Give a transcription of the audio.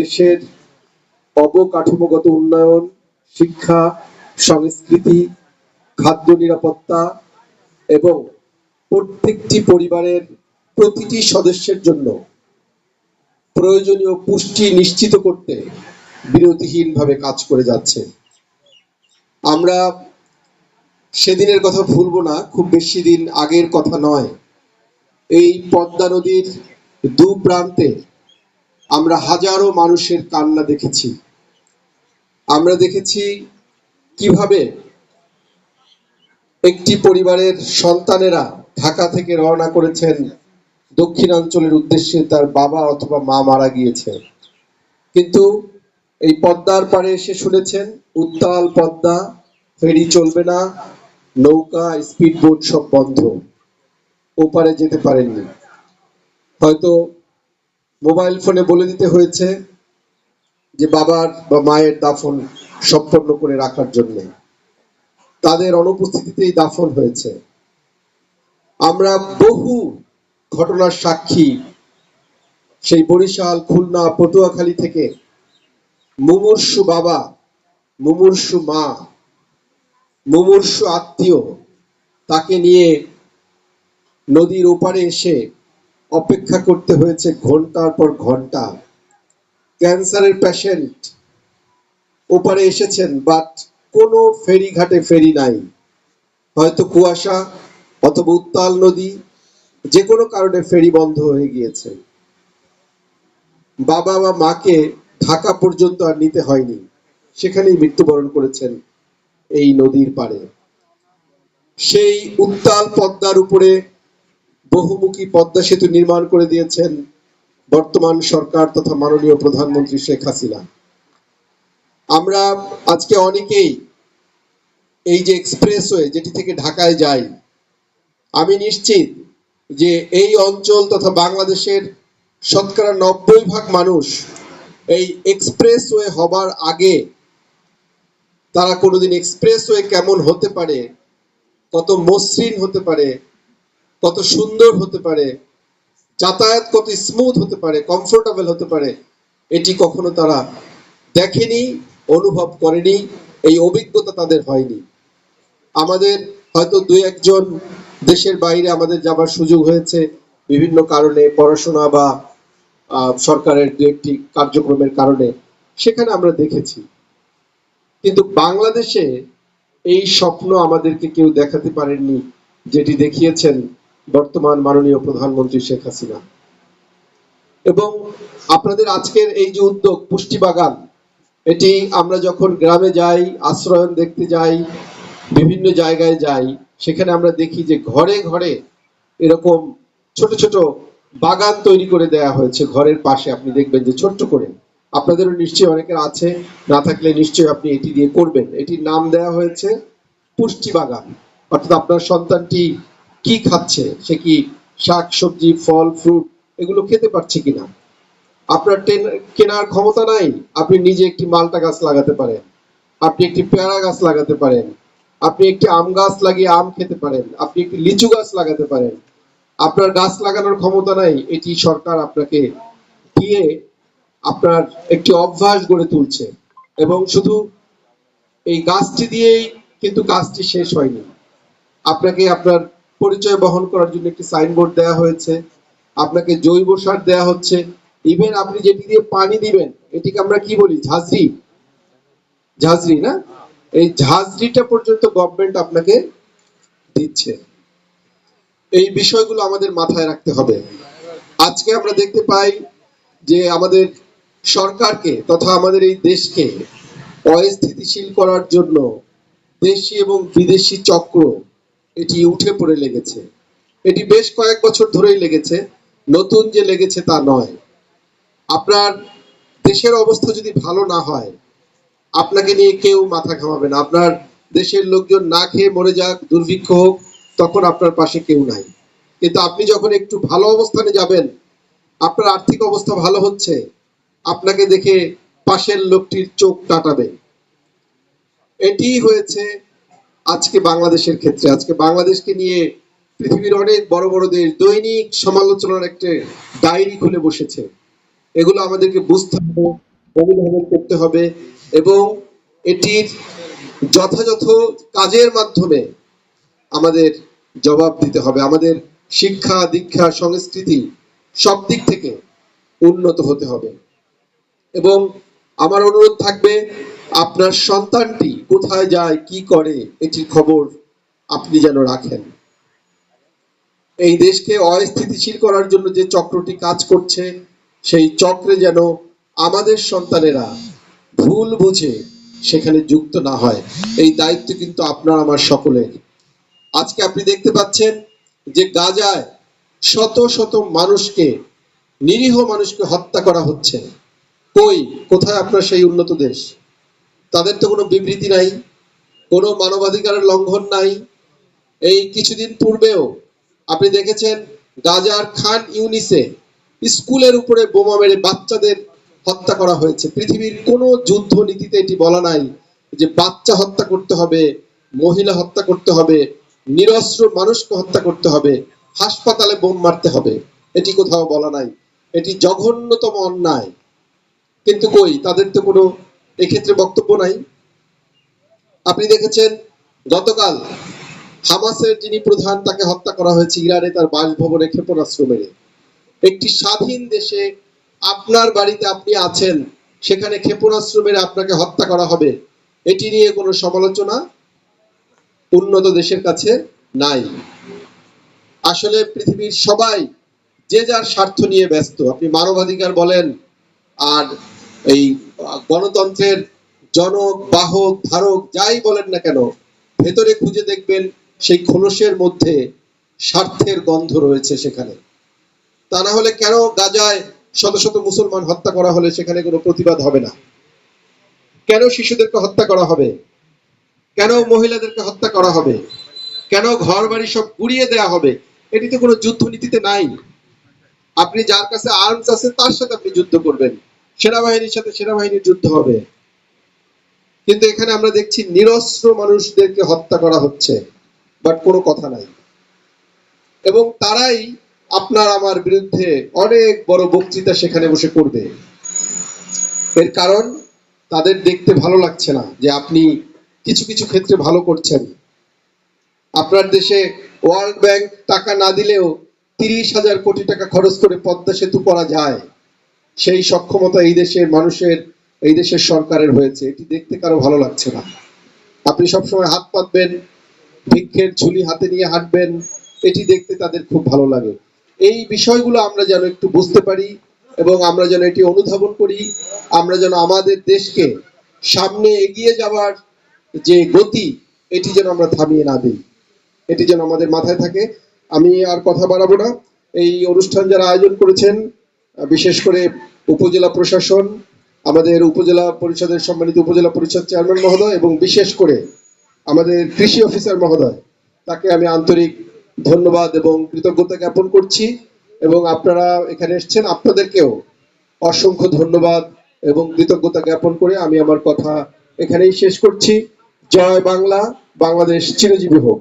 দেশের অবকাঠামোগত উন্নয়ন, শিক্ষা, সংস্কৃতি, খাদ্য নিরাপত্তা এবং প্রত্যেকটি পরিবারের প্রতিটি সদস্যের জন্য প্রয়োজনীয় পুষ্টি নিশ্চিত করতে বিরতিহীনভাবে কাজ করে যাচ্ছে। আমরা সেদিনের কথা ভুলবো না, খুব বেশি দিন আগের কথা নয়। এই পদ্মা নদীর দু প্রান্তে আমরা হাজারো মানুষের কান্না দেখেছি। আমরা দেখেছি কীভাবে একটি পরিবারের সন্তানেরা ঢাকা থেকে রওনা করেছেন দক্ষিণাঞ্চলের উদ্দেশ্যে তার বাবা অথবা মা মারা গিয়েছে। কিন্তু এই পদ্মার পাড়ে এসে শুনেছেন, উত্তাল পদ্মা, ফেরি চলবে না, নৌকা স্পিড বোট সব বন্ধ। ওপারে যেতে পারেননি। হয়তো মোবাইল ফোনে বলে দিতে হয়েছে যে বাবার বা মায়ের দাফন সম্পন্ন করে রাখার জন্য। তাদের অনুপস্থিতিতেই দাফন হয়েছে। আমরা বহু ঘটনার সাক্ষী সেই বরিশাল, খুলনা, পটুয়াখালী থেকে মুমূর্ষু বাবা, মুমূর্ষু মা, মুমূর্ষু আত্মীয় তাকে নিয়ে নদীর ওপারে এসে অপেক্ষা করতে হয়েছে ঘণ্টার পর ঘণ্টা। ক্যান্সারের পেশেন্ট ওপারে এসেছেন বাট কোনো ফেরিঘাটে ফেরি নাই। হয়তো কুয়াশা অথবা উত্তাল নদী, যে কোনো কারণে ফেরি বন্ধ হয়ে গিয়েছে। বাবা বা মাকে ঢাকা পর্যন্ত আর নিতে হয়নি। সেখানেই মৃত্যুবরণ করেছেন এই নদীর পাড়ে। সেই উত্তাল পদ্মার উপরে বহুমুখী পদ্মা সেতু নির্মাণ করে দিয়েছেন বর্তমান সরকার তথা মাননীয় প্রধানমন্ত্রী শেখ হাসিনা। আমরা আজকে অনেকেই এই যে এক্সপ্রেসওয়ে যেটি থেকে ঢাকায় যাই, আমি নিশ্চিত যে এই অঞ্চল তথা বাংলাদেশের শতকরা নব্বই ভাগ মানুষ এই এক্সপ্রেসওয়ে হবার আগে তারা কোনোদিন এক্সপ্রেসওয়ে কেমন হতে পারে, কত মসৃণ হতে পারে কত সুন্দর হতে পারে, যাতায়াত কত স্মুথ হতে পারে কমফোর্টেবল হতে পারে, এটি কখনো তারা দেখেনি, অনুভব করেনি, এই অভিজ্ঞতা তাদের হয়নি। আমাদের হয়তো দুই একজন দেশের বাইরে আমাদের যাবার সুযোগ হয়েছে, বিভিন্ন কারণে পড়াশোনা বা সরকারের দু একটি কার্যক্রমের কারণে, সেখানে আমরা দেখেছি। কিন্তু বাংলাদেশে এই স্বপ্ন আমাদেরকে কেউ দেখাতে পারেননি, যেটি দেখিয়েছেন বর্তমান মাননীয় প্রধানমন্ত্রী শেখ হাসিনা। এবং আপনাদের আজকের এই যে উদ্যোগ, পুষ্টি বাগান, এটি আমরা যখন গ্রামে যাই আশ্রয়ন দেখতে যাই, বিভিন্ন জায়গায় যাই, সেখানে আমরা দেখি যে ঘরে ঘরে এরকম ছোট ছোট বাগান তৈরি করে দেয়া হয়েছে ঘরের পাশে। আপনি দেখবেন যে ছোট্ট করে। আপনাদেরও নিশ্চয়ই অনেকের আছে, না থাকলে নিশ্চয়ই আপনি এটি দিয়ে করবেন। এটির নাম দেয়া হয়েছে পুষ্টি বাগান। অর্থাৎ আপনার সন্তানটি কি খাচ্ছে? সে কি শাক, সবজি, ফল ফ্রুট এগুলো খেতে পারছে কিনা? আপনার কেনার ক্ষমতা নাই, আপনি নিজে একটি মালটা গাছ লাগাতে পারেন। আপনি একটি পেয়ারা গাছ লাগাতে পারেন। আপনি একটি আম গাছ লাগিয়ে আম খেতে পারেন। আপনি একটি লিচু গাছ লাগাতে পারেন। আপনার গাছ লাগানোর ক্ষমতা নাই, এটি সরকার আপনাকে দিয়ে আপনার একটি অভ্যাস গড়ে তুলছে। এবং শুধু এই গাছটি দিয়েই কিন্তু কাজটি শেষ হয়নি। আপনাকে আপনার পরিচয় বহন করার জন্য একটি সাইনবোর্ড দেওয়া হয়েছে। আপনাকে জৈব সার দেওয়া হচ্ছে। ইভেন আপনি যেটি দিয়ে পানি দিবেন, এটিকে আমরা কি বলি? ঝাঁঝরি। ঝাঁঝরি, না? এই ঝাঁঝরিটা পর্যন্ত গভর্নমেন্ট আপনাকে দিচ্ছে। এই বিষয়গুলো আমাদের মাথায় রাখতে হবে। আজকে আমরা দেখতে পাই যে আমাদের সরকারকে তথা আমাদের এই দেশকে অস্থিতিশীল করার জন্য দেশি এবং বিদেশি চক্র এটি উঠে পড়ে লেগেছে। এটি বেশ কয়েক বছর ধরেই লেগেছে। নতুন যে লেগেছে তা নয়। আপনার দেশের অবস্থা যদি ভালো না হয়, আপনাকে নিয়ে কেউ মাথা ঘামাবে না। আপনার দেশের লোকজন না খেয়ে মরে যাক, দুর্ভিক্ষ হোক, তখন আপনার পাশে কেউ নাই। কিন্তু আপনি যখন একটু ভালো অবস্থানে যাবেন, আপনার আর্থিক অবস্থা ভালো হচ্ছে, আপনাকে দেখে পাশের লোকটির চোখ টাটাবে এটি হয়েছে আজকে বাংলাদেশের ক্ষেত্রে, আজকে বাংলাদেশকে নিয়ে পৃথিবীর অনেক বড় বড় দেশ দৈনিক সমালোচনার একটা ডায়েরি খুলে বসেছে। এগুলো আমাদেরকে বুঝতে হবে অনুধাবন করতে হবে এবং এটির যথাযথ কাজের মাধ্যমে আমাদের জবাব দিতে হবে। আমাদের শিক্ষা, দীক্ষা, সংস্কৃতি সব দিক থেকে উন্নত হতে হবে। এবং আমার অনুরোধ থাকবে আপনার সন্তানটি কোথায় যায়, কি করে, এটির খবর আপনি যেন রাখেন। এই দেশকে অস্থিতিশীল করার জন্য যে চক্রটি কাজ করছে, সেই চক্রে যেন আমাদের সন্তানেরা ভুল বুঝে সেখানে যুক্ত না হয়। এই দায়িত্ব কিন্তু আপনার, আমার সকলের। আজকে আপনি দেখতে পাচ্ছেন যে গাজায় শত শত মানুষকে, নিরীহ মানুষকে হত্যা করা হচ্ছে। কই? কোথায় আপনার সেই উন্নত দেশ? তাদের তো কোনো বিবৃতি নাই, কোনো মানবাধিকারের লঙ্ঘন নাই। এই কিছুদিন পূর্বেও আপনি দেখেছেন গাজার খান ইউনিসে স্কুলের উপরে বোমা মেরে বাচ্চাদের হত্যা করা হয়েছে। পৃথিবীর কোনো যুদ্ধ নীতিতে এটি বলা নাই যে বাচ্চা হত্যা করতে হবে, মহিলা হত্যা করতে হবে, নিরস্ত্র মানুষকে হত্যা করতে হবে, হাসপাতালে বোম মারতে হবে। এটি কোথাও বলা নাই। এটি জঘন্যতম অন্যায়। কিন্তু কই, তাদের তো কোনো এক্ষেত্রে বক্তব্য নাই। আপনি দেখেছেন, গতকাল হামাসের যিনি প্রধান, তাকে হত্যা করা হয়েছে ইরানে তার বাসভবনে ক্ষেপণাস্ত্র মেরে। একটি স্বাধীন দেশে আপনার বাড়িতে আপনি আছেন, সেখানে ক্ষেপণাস্ত্র মেরে আপনাকে হত্যা করা হবে, এটি নিয়ে কোনো সমালোচনা উন্নত দেশের কাছে নাই। আসলে পৃথিবীর সবাই যে যার স্বার্থ নিয়ে ব্যস্ত। আপনি মানবাধিকার বলেন, আর এই গণতন্ত্রের জনক, বাহক, ধারক, যাই বলেন না কেন, ভেতরে খুঁজে দেখবেন সেই খোলসের মধ্যে স্বার্থের গন্ধ রয়েছে সেখানে। তা না হলে কেন গাজায় শত শত মুসলমান হত্যা করা হলে সেখানে কোনো প্রতিবাদ হবে না? কেন শিশুদেরকে হত্যা করা হবে? কেন মহিলাদেরকে হত্যা করা হবে? কেন ঘর বাড়ি সব গুড়িয়ে দেয়া হবে? এটি তো কোনো যুদ্ধ নীতিতে নাই। আপনি যার কাছে আর্মস আছে, তার সাথে আপনি যুদ্ধ করবেন। সেনাবাহিনীর সাথে সেনাবাহিনীর যুদ্ধ হবে। কিন্তু এখানে আমরা দেখছি নিরস্ত্র মানুষদেরকে হত্যা করা হচ্ছে বাট কোনো কথা নাই। এবং তারাই আপনার আমার বিরুদ্ধে অনেক বড় বক্তৃতা সেখানে বসে করবে। এর কারণ, তাদের দেখতে ভালো লাগছে না যে আপনি কিছু কিছু ক্ষেত্রে ভালো করছেন। আপনার দেশে ওয়ার্ল্ড ব্যাংক টাকা না দিলেও তিরিশ হাজার কোটি টাকা খরচ করে পদ্মা সেতু করা যায়। সেই সক্ষমতা এই দেশের মানুষের, এই দেশের সরকারের হয়েছে। এটি দেখতে কারও ভালো লাগছে না। আপনি সবসময় হাত পাতবেন, ভিক্ষের ঝুলি হাতে নিয়ে হাঁটবেন, এটি দেখতে তাদের খুব ভালো লাগে। এই বিষয়গুলো আমরা যেন একটু বুঝতে পারি এবং আমরা যেন এটি অনুধাবন করি, আমরা যেন আমাদের দেশকে সামনে এগিয়ে যাওয়ার যে গতি, এটি যেন আমরা থামিয়ে না দিই। এটি যেন আমাদের মাথায় থাকে। আমি আর কথা বাড়াবো না। এই অনুষ্ঠান যারা আয়োজন করেছেন বিশেষ করে উপজেলা প্রশাসন, আমাদের উপজেলা পরিষদের সম্মানিত উপজেলা পরিষদ চেয়ারম্যান মহোদয় এবং বিশেষ করে আমাদের কৃষি অফিসার মহোদয়, তাকে আমি আন্তরিক ধন্যবাদ এবং কৃতজ্ঞতা জ্ঞাপন করছি এবং আপনারা এখানে এসেছেন, আপনাদেরকেও অসংখ্য ধন্যবাদ এবং কৃতজ্ঞতা জ্ঞাপন করে আমি আমার কথা এখানেই শেষ করছি। জয় বাংলা, বাংলাদেশ চিরজীবী হোক।